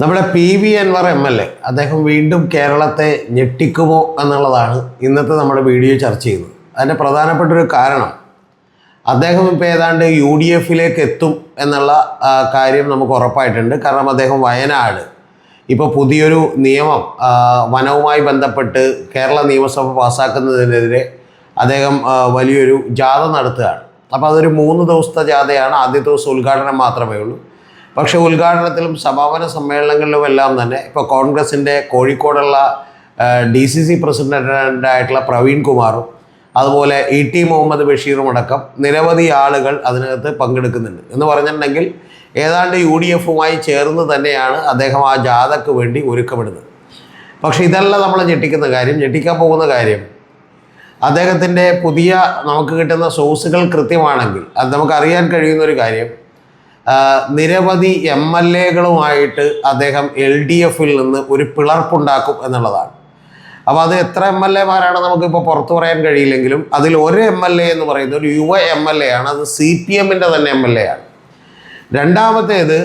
നമ്മുടെ P V Anvar M L A അദ്ദേഹം വീണ്ടും കേരളത്തെ ഞെട്ടിക്കുമോ എന്നുള്ളതാണ് ഇന്നത്തെ നമ്മുടെ വീഡിയോ ചർച്ച ചെയ്യുന്നത്. അതിന്റെ പ്രധാനപ്പെട്ട ഒരു കാരണം അദ്ദേഹം ഇപ്പോൾ ഏതാണ്ട് യു ഡി എഫിലേക്ക് എത്തും എന്നുള്ള കാര്യം നമുക്ക് ഉറപ്പായിട്ടുണ്ട്. കാരണം അദ്ദേഹം വയനാട്. ഇപ്പോൾ പുതിയൊരു നിയമം വനവുമായി ബന്ധപ്പെട്ട് കേരള നിയമസഭ പാസ്സാക്കുന്നതിനെതിരെ അദ്ദേഹം വലിയൊരു ജാഥ നടത്തുകയാണ്. അപ്പോൾ അതൊരു മൂന്ന് ദിവസത്തെ ജാഥയാണ്. ആദ്യത്തെ ദിവസം ഉദ്ഘാടനം മാത്രമേ ഉള്ളൂ. പക്ഷേ ഉദ്ഘാടനത്തിലും സമാപന സമ്മേളനങ്ങളിലും എല്ലാം തന്നെ ഇപ്പോൾ കോൺഗ്രസിന്റെ കോഴിക്കോടുള്ള ഡി സി സി പ്രസിഡന്റായിട്ടുള്ള പ്രവീൺ കുമാറും അതുപോലെ ഇ ടി മുഹമ്മദ് ബഷീറും അടക്കം നിരവധി ആളുകൾ അതിനകത്ത് പങ്കെടുക്കുന്നുണ്ട്. എന്ന് പറഞ്ഞിട്ടുണ്ടെങ്കിൽ ഏതാണ്ട് യു ഡി എഫുമായി ചേർന്ന് തന്നെയാണ് അദ്ദേഹം ആ ജാഥയ്ക്ക് വേണ്ടി ഒരുക്കപ്പെടുന്നത് പക്ഷേ ഇതല്ല നമ്മൾ ഞെട്ടിക്കുന്ന കാര്യം. ഞെട്ടിക്കാൻ പോകുന്ന കാര്യം അദ്ദേഹത്തിന്റെ പുതിയ നമുക്ക് കിട്ടുന്ന സോഴ്സുകൾ കൃത്യമാണെങ്കിൽ അത് നമുക്ക് അറിയാൻ കഴിയുന്ന ഒരു കാര്യം നിരവധി എം എൽ എകളുമായിട്ട് അദ്ദേഹം എൽ ഡി എഫിൽ നിന്ന് ഒരു പിളർപ്പുണ്ടാക്കും എന്നുള്ളതാണ്. അപ്പോൾ അത് എത്ര എം എൽ എമാരാണ് നമുക്കിപ്പോൾ പുറത്തു പറയാൻ കഴിയില്ലെങ്കിലും അതിൽ ഒരു എം എൽ എ എന്ന് പറയുന്നത് ഒരു യുവ എം എൽ എ ആണ്. അത് സി പി എമ്മിന്റെ തന്നെ എം എൽ എ ആണ്. രണ്ടാമത്തേത്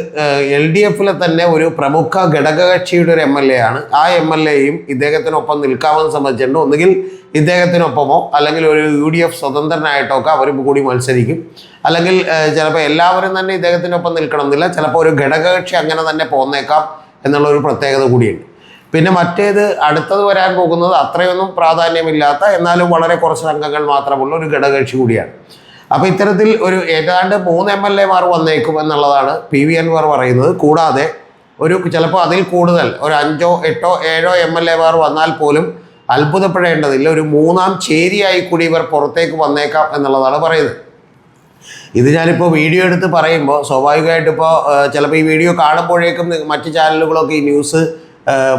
എൽ ഡി എഫിലെ തന്നെ ഒരു പ്രമുഖ ഘടകകക്ഷിയുടെ ഒരു എം എൽ എ ആണ്. ആ എം എൽ എയും ഇദ്ദേഹത്തിനൊപ്പം നിൽക്കാമെന്ന് സംബന്ധിച്ചിട്ടുണ്ട്. ഒന്നുകിൽ ഇദ്ദേഹത്തിനൊപ്പമോ അല്ലെങ്കിൽ ഒരു യു ഡി എഫ് സ്വതന്ത്രനായിട്ടോ ഒക്കെ അവരും കൂടി മത്സരിക്കും. അല്ലെങ്കിൽ ചിലപ്പോൾ എല്ലാവരും തന്നെ ഇദ്ദേഹത്തിനൊപ്പം നിൽക്കണമെന്നില്ല. ചിലപ്പോൾ ഒരു ഘടകകക്ഷി അങ്ങനെ തന്നെ പോന്നേക്കാം എന്നുള്ള ഒരു പ്രത്യേകത കൂടിയുണ്ട്. പിന്നെ മറ്റേത് അടുത്തത് വരാൻ പോകുന്നത് അത്രയൊന്നും പ്രാധാന്യമില്ലാത്ത എന്നാലും വളരെ കുറച്ച് അംഗങ്ങൾ മാത്രമുള്ള ഒരു ഘടകകക്ഷി കൂടിയാണ്. അപ്പോൾ ഇത്തരത്തിൽ ഒരു ഏതാണ്ട് മൂന്ന് എം എൽ എമാർ വന്നേക്കും എന്നുള്ളതാണ് പി വി അൻവർ പറയുന്നത്. കൂടാതെ ഒരു ചിലപ്പോൾ അതിൽ കൂടുതൽ ഒരു അഞ്ചോ എട്ടോ ഏഴോ എം എൽ എമാർ വന്നാൽ പോലും അത്ഭുതപ്പെടേണ്ടതില്ല. ഒരു മൂന്നാം ചേരിയായി കൂടി ഇവർ പുറത്തേക്ക് വന്നേക്കാം എന്നുള്ളതാണ് പറയുന്നത്. ഇത് ഞാനിപ്പോൾ വീഡിയോ എടുത്ത് പറയുമ്പോൾ സ്വാഭാവികമായിട്ട് ഇപ്പോൾ ചിലപ്പോൾ ഈ വീഡിയോ കാണുമ്പോഴേക്കും മറ്റ് ചാനലുകളൊക്കെ ഈ ന്യൂസ്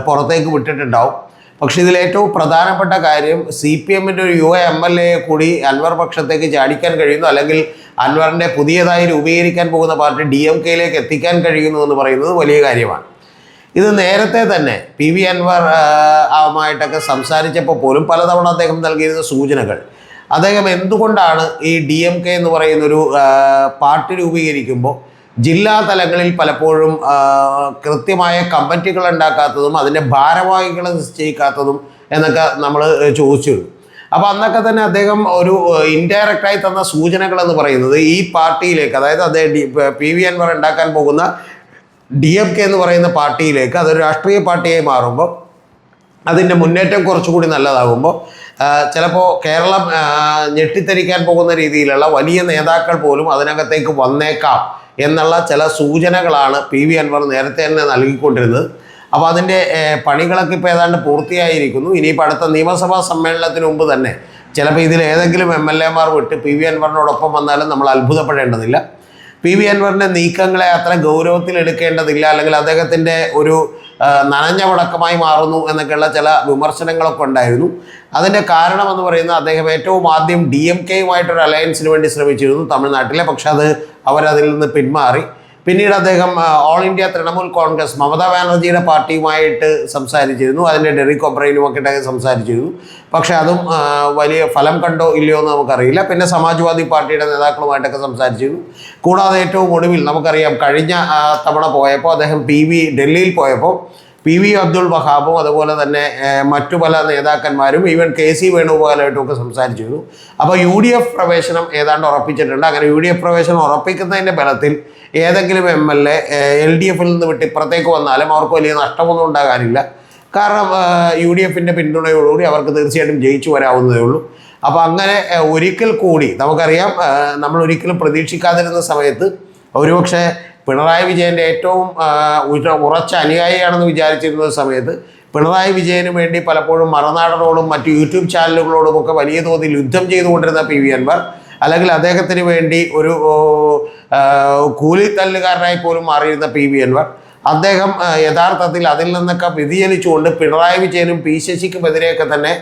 പുറത്തേക്ക് വിട്ടിട്ടുണ്ടാവും. പക്ഷേ ഇതിൽ ഏറ്റവും പ്രധാനപ്പെട്ട കാര്യം സി പി എമ്മിന്റെ ഒരു യുവ എം എൽ എ കൂടി അൻവർ പക്ഷത്തേക്ക് ചാടിക്കാൻ കഴിയുന്നു. അല്ലെങ്കിൽ അൻവറിന്റെ പുതിയതായി രൂപീകരിക്കാൻ പോകുന്ന പാർട്ടി ഡി എം കെയിലേക്ക് എത്തിക്കാൻ കഴിയുന്നു എന്ന് പറയുന്നത് വലിയ കാര്യമാണ്. ഇത് നേരത്തെ തന്നെ പി വി അൻവർ ആവുമായിട്ടൊക്കെ സംസാരിച്ചപ്പോൾ പോലും പലതവണ അദ്ദേഹം നൽകിയിരുന്ന സൂചനകൾ. അദ്ദേഹം എന്തുകൊണ്ടാണ് ഈ ഡി എം കെ എന്ന് പറയുന്നൊരു പാർട്ടി രൂപീകരിക്കുമ്പോൾ ജില്ലാ തലങ്ങളിൽ പലപ്പോഴും കൃത്യമായ കമ്മിറ്റികൾ ഉണ്ടാക്കാത്തതും അതിന്റെ ഭാരവാഹികളെ നിശ്ചയിക്കാത്തതും എന്നൊക്കെ നമ്മൾ ചോദിച്ചിരുന്നു. അപ്പോൾ അന്നൊക്കെ തന്നെ അദ്ദേഹം ഒരു ഇൻഡയറക്റ്റായി തന്ന സൂചനകൾ എന്ന് പറയുന്നത് ഈ പാർട്ടിയിലേക്ക് അതായത് അദ്ദേഹം പി വി അൻവർ ഉണ്ടാക്കാൻ പോകുന്ന ഡി എം കെ എന്ന് പറയുന്ന പാർട്ടിയിലേക്ക് അതൊരു രാഷ്ട്രീയ പാർട്ടിയായി മാറുമ്പോൾ അതിന്റെ മുന്നേറ്റം കുറച്ചുകൂടി നല്ലതാകുമ്പോൾ ചിലപ്പോൾ കേരളം ഞെട്ടിത്തരിക്കാൻ പോകുന്ന രീതിയിലുള്ള വലിയ നേതാക്കൾ പോലും അതിനകത്തേക്ക് വന്നേക്കാം എന്നുള്ള ചില സൂചനകളാണ് പി വി അൻവർ നേരത്തെ തന്നെ നൽകിക്കൊണ്ടിരുന്നത്. അപ്പോൾ അതിന്റെ പണികളൊക്കെ ഇപ്പോൾ ഏതാണ്ട് പൂർത്തിയായിരിക്കുന്നു. ഇനിയിപ്പോൾ അടുത്ത നിയമസഭാ സമ്മേളനത്തിന് മുമ്പ് തന്നെ ചിലപ്പോൾ ഇതിൽ ഏതെങ്കിലും എം എൽ എമാർ വിട്ട് പി വി അൻവറിനോടൊപ്പം വന്നാലും നമ്മൾ അത്ഭുതപ്പെടേണ്ടതില്ല. പി വി അൻവറിന്റെ നീക്കങ്ങളെ അത്ര ഗൗരവത്തിൽ എടുക്കേണ്ടതില്ല അല്ലെങ്കിൽ അദ്ദേഹത്തിന്റെ ഒരു നനഞ്ഞ വടക്കമായി മാറുന്നു എന്നൊക്കെയുള്ള ചില വിമർശനങ്ങളൊക്കെ ഉണ്ടായിരുന്നു. അതിന്റെ കാരണം എന്ന് പറയുന്നത് അദ്ദേഹം ഏറ്റവും ആദ്യം ഡി എം കെയുമായിട്ടൊരു അലയൻസിന് വേണ്ടി ശ്രമിച്ചിരുന്നു തമിഴ്നാട്ടിലെ. പക്ഷെ അത് അവരതിൽ നിന്ന് പിന്മാറി. പിന്നീട് അദ്ദേഹം ഓൾ ഇന്ത്യ തൃണമൂൽ കോൺഗ്രസ് മമതാ ബാനർജിയുടെ പാർട്ടിയുമായിട്ട് സംസാരിച്ചിരുന്നു. അതിന്റെ ഡെറിക് ഒബ്രൈനും ഒക്കെ അദ്ദേഹം സംസാരിച്ചിരുന്നു. പക്ഷേ അതും വലിയ ഫലം കണ്ടോ ഇല്ലയോ എന്ന് നമുക്കറിയില്ല. പിന്നെ സമാജ്വാദി പാർട്ടിയുടെ നേതാക്കളുമായിട്ടൊക്കെ സംസാരിച്ചിരുന്നു. കൂടാതെ ഏറ്റവും ഒടുവിൽ നമുക്കറിയാം കഴിഞ്ഞ തവണ പോയപ്പോൾ അദ്ദേഹം പി വി ഡൽഹിയിൽ പോയപ്പോൾ പി വി അബ്ദുൾ വഹാബും അതുപോലെ തന്നെ മറ്റു പല നേതാക്കന്മാരും ഈവൻ കെ സി വേണുഗോപാലായിട്ടും ഒക്കെ സംസാരിച്ചിരുന്നു അപ്പോൾ യു ഡി എഫ് പ്രവേശനം ഏതാണ്ട് ഉറപ്പിച്ചിട്ടുണ്ട്. അങ്ങനെ യു ഡി എഫ് പ്രവേശനം ഉറപ്പിക്കുന്നതിന്റെ ബലത്തിൽ ഏതെങ്കിലും M L A L D എഫിൽ നിന്ന് വിട്ട് ഇപ്പുറത്തേക്ക് വന്നാലും അവർക്ക് വലിയ നഷ്ടമൊന്നും ഉണ്ടാകാനില്ല. കാരണം യു ഡി എഫിന്റെ പിന്തുണയോടുകൂടി അവർക്ക് തീർച്ചയായിട്ടും ജയിച്ചു വരാവുന്നതേ ഉള്ളൂ. അപ്പോൾ അങ്ങനെ ഒരിക്കൽ കൂടി നമുക്കറിയാം നമ്മൾ ഒരിക്കലും പ്രതീക്ഷിക്കാതിരുന്ന സമയത്ത് ഒരുപക്ഷെ പിണറായി വിജയന്റെ ഏറ്റവും ഉറച്ച അനുയായിയാണെന്ന് വിചാരിച്ചിരുന്ന സമയത്ത് പിണറായി വിജയന് വേണ്ടി പലപ്പോഴും മറനാടനോടും മറ്റ് യൂട്യൂബ് ചാനലുകളോടും ഒക്കെ വലിയ തോതിൽ യുദ്ധം ചെയ്തുകൊണ്ടിരുന്ന പി വി അൻവർ അല്ലെങ്കിൽ അദ്ദേഹത്തിന് വേണ്ടി ഒരു കൂലിത്തല്ലുകാരനായി പോലും മാറിയിരുന്ന പി വി അൻവർ അദ്ദേഹം യഥാർത്ഥത്തിൽ അതിൽ നിന്നൊക്കെ വ്യതിചലിച്ചുകൊണ്ട് പിണറായി വിജയനും പി ശശിക്കുമെതിരെയൊക്കെ തന്നെ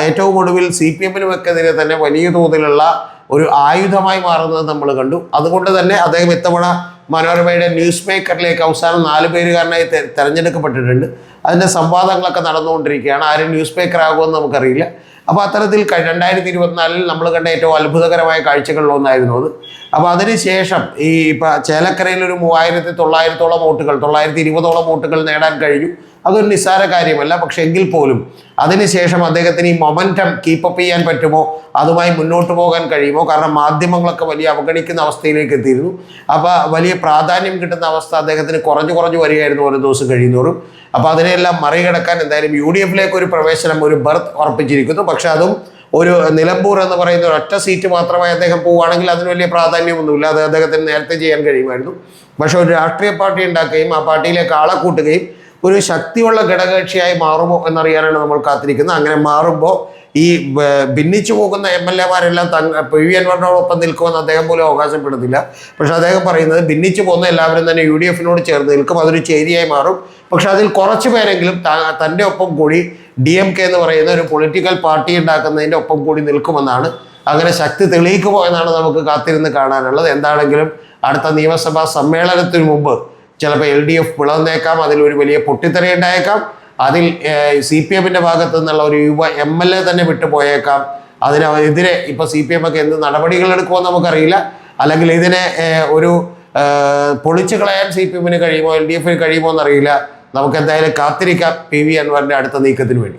ഏറ്റവും ഒടുവിൽ സി പി എമ്മിനുമൊക്കെതിരെ തന്നെ വലിയ തോതിലുള്ള ഒരു ആയുധമായി മാറുന്നത് നമ്മൾ കണ്ടു. അതുകൊണ്ട് തന്നെ അദ്ദേഹം ഇത്തവണ മനോരമയുടെ ന്യൂസ് മേക്കറിലേക്ക് അവസാനം നാല് പേരുകാരനായി തിരഞ്ഞെടുക്കപ്പെട്ടിട്ടുണ്ട്. അതിന്റെ സംവാദങ്ങളൊക്കെ നടന്നുകൊണ്ടിരിക്കുകയാണ്. ആരും ന്യൂസ് മേക്കർ ആകുമെന്ന് നമുക്കറിയില്ല. അപ്പോൾ അത്തരത്തിൽ രണ്ടായിരത്തി ഇരുപത്തിനാലിൽ നമ്മൾ കണ്ട ഏറ്റവും അത്ഭുതകരമായ കാഴ്ചകളിലൊന്നായിരുന്നു അത്. അപ്പോൾ അതിനുശേഷം ഈ ഇപ്പം ചേലക്കരയിൽ ഒരു മൂവായിരത്തി തൊള്ളായിരത്തോളം വോട്ടുകൾ തൊള്ളായിരത്തി ഇരുപതോളം വോട്ടുകൾ നേടാൻ കഴിഞ്ഞു. അതൊരു നിസ്സാര കാര്യമല്ല. പക്ഷെ എങ്കിൽ പോലും അതിനുശേഷം അദ്ദേഹത്തിന് ഈ മൊമെന്റം കീപ്പപ്പ് ചെയ്യാൻ പറ്റുമോ? അതുമായി മുന്നോട്ട് പോകാൻ കഴിയുമോ? കാരണം മാധ്യമങ്ങളൊക്കെ വലിയ അവഗണിക്കുന്ന അവസ്ഥയിലേക്ക് എത്തിയിരുന്നു. അപ്പോൾ വലിയ പ്രാധാന്യം കിട്ടുന്ന അവസ്ഥ അദ്ദേഹത്തിന് കുറഞ്ഞു കുറഞ്ഞു വരികയായിരുന്നു ഓരോ ദിവസം കഴിയുന്നോറും അപ്പോൾ അതിനെല്ലാം മറികടക്കാൻ എന്തായാലും യു ഡി എഫിലേക്ക് ഒരു പ്രവേശനം ഒരു ബർത്ത് ഉറപ്പിച്ചിരിക്കുന്നു. പക്ഷെ അതും ഒരു നിലമ്പൂർ എന്ന് പറയുന്ന ഒരു ഒറ്റ സീറ്റ് മാത്രമായി അദ്ദേഹം പോവുകയാണെങ്കിൽ അതിന് വലിയ പ്രാധാന്യമൊന്നുമില്ല. അത് അദ്ദേഹത്തിന് നേരത്തെ ചെയ്യാൻ കഴിയുമായിരുന്നു. പക്ഷെ ഒരു രാഷ്ട്രീയ പാർട്ടി ഉണ്ടാക്കുകയും ആ പാർട്ടിയിലേക്ക് ആളെ കൂട്ടുകയും ഒരു ശക്തിയുള്ള ഘടകകക്ഷിയായി മാറുമോ എന്നറിയാനാണ് നമ്മൾ കാത്തിരിക്കുന്നത്. അങ്ങനെ മാറുമ്പോൾ ഈ ഭിന്നിച്ചു പോകുന്ന എം എൽ എമാരെല്ലാം തങ്ങ പി വി അൻവറിനോടൊപ്പം നിൽക്കുമെന്ന് അദ്ദേഹം പോലും അവകാശപ്പെടുന്നില്ല. പക്ഷെ അദ്ദേഹം പറയുന്നത് ഭിന്നിച്ചു പോകുന്ന എല്ലാവരും തന്നെ യു ഡി എഫിനോട് ചേർന്ന് നിൽക്കും അതൊരു ചേരിയായി മാറും. പക്ഷെ അതിൽ കുറച്ച് പേരെങ്കിലും തന്റെ ഒപ്പം കൂടി ഡി എം കെ എന്ന് പറയുന്ന ഒരു പൊളിറ്റിക്കൽ പാർട്ടി ഉണ്ടാക്കുന്നതിന്റെ ഒപ്പം കൂടി നിൽക്കുമെന്നാണ്. അങ്ങനെ ശക്തി തെളിയിക്കുമോ എന്നാണ് നമുക്ക് കാത്തിരുന്ന് കാണാനുള്ളത്. എന്താണെങ്കിലും അടുത്ത നിയമസഭാ സമ്മേളനത്തിന് മുമ്പ് ചിലപ്പോൾ എൽ ഡി എഫ് പിളർന്നേക്കാം അതിലൊരു വലിയ പൊട്ടിത്തെറി ഉണ്ടായേക്കാം. അതിൽ സി പി എമ്മിന്റെ ഭാഗത്തു നിന്നുള്ള ഒരു യുവ എം എൽ എ തന്നെ വിട്ടുപോയേക്കാം. അതിനെതിരെ ഇപ്പോൾ സി പി എം ഒക്കെ എന്ത് നടപടികൾ എടുക്കുമെന്ന് നമുക്കറിയില്ല. അല്ലെങ്കിൽ ഇതിനെ ഒരു പൊളിച്ചു കളയാൻ സി പി എമ്മിന് കഴിയുമോ എൽ ഡി എഫിന് കഴിയുമോ എന്നറിയില്ല. നമുക്ക് എന്തായാലും കാത്തിരിക്കാം പി വി അൻവറിന്റെ അടുത്ത നീക്കത്തിന് വേണ്ടി.